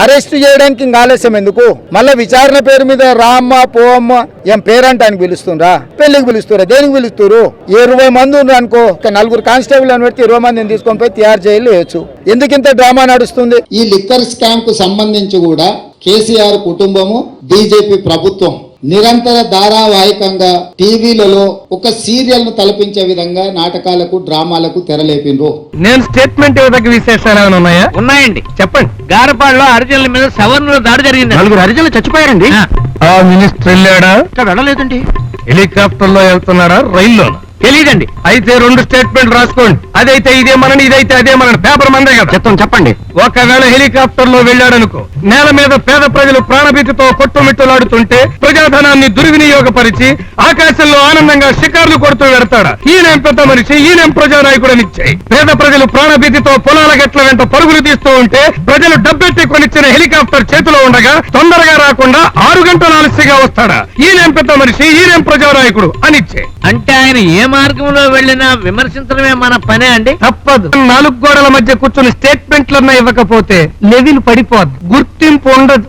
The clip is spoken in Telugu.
అరెస్ట్ చేయడానికి ఇంకా ఆలస్యం ఎందుకు? మళ్ళీ విచారణ పేరు మీద రామ్మ పోమ్మ ఏం పేరంటానికి పిలుస్తుండ్రా? పెళ్ళికి పిలుస్తురా దేనికి పిలుస్తురు ఇరవై మంది ఉన్నారు అనుకో నలుగురు కానిస్టేబుల్ అని పెడితే ఇరవై మందిని తీసుకొని పోయి తయారు చేయలేవచ్చు వేయచ్చు. ఎందుకు ఇంత డ్రామా నడుస్తుంది? ఈ లిక్కర్ స్కామ్కు సంబంధించి కూడా కేసీఆర్ కుటుంబము బీజేపీ ప్రభుత్వం నిరంతర ధారావాహికంగా టీవీలలో ఒక సీరియల్ను తలపించే విధంగా నాటకాలకు డ్రామాలకు తెరలేపిండ్రు. నేను స్టేట్మెంట్ ఇవ్వదగ్గ విశేషాలు ఏమైనా ఉన్నాయా? ఉన్నాయండి. చెప్పండి. గారపాడులో హరిజనుల మీద సవర్ణుల దాడి జరిగింది నలుగురు హరిజనులు చచ్చిపోయారండి. ఆ. మినిస్టర్ వెళ్ళాడా? ఇక్కడ వెళ్ళలేదండి. హెలికాప్టర్లో వెళ్తున్నాడా రైల్లో తెలియదండి అయితే రెండు స్టేట్మెంట్ రాసుకోండి. అదైతే ఇదే మనని ఇదైతే అదే మనని. పేపర్ మందే కదా. చెప్తాం చెప్పండి. ఒకవేళ హెలికాప్టర్లో వెళ్ళాడనుకో నేల మీద పేద ప్రజలు ప్రాణభీతితో కొట్టుమిట్టులాడుతుంటే ప్రజాధనాన్ని దుర్వినియోగపరిచి ఆకాశంలో ఆనందంగా షికార్లు కొడుతూ వెడతాడా? ఈయనేం పెద్ద మనిషి ఈయనేం ప్రజానాయకుడు నిచ్చాయి పేద ప్రజలు ప్రాణభీతితో పొలాల గట్ల వెంట పరుగులు తీస్తూ ఉంటే ప్రజలు డబ్బెట్టి కొనిచ్చిన హెలికాప్టర్ చేతిలో ఉండగా తొందరగా రాకుండా ఆరు గంటల ఆలస్యంగా వస్తాడా? ఈయనేం పెద్ద మనిషి ఈయనేం ప్రజానాయకుడు అనిచ్చే అంటే ఆయన ఏ మార్గంలో వెళ్ళినా విమర్శించడమే మన పనే అండి? తప్పదు. నాలుగు గోడల మధ్య కూర్చుని స్టేట్మెంట్లన్నా ఇవ్వకపోతే లెవిల్ పడిపోద్ది. గుర్తింపు ఉండదు.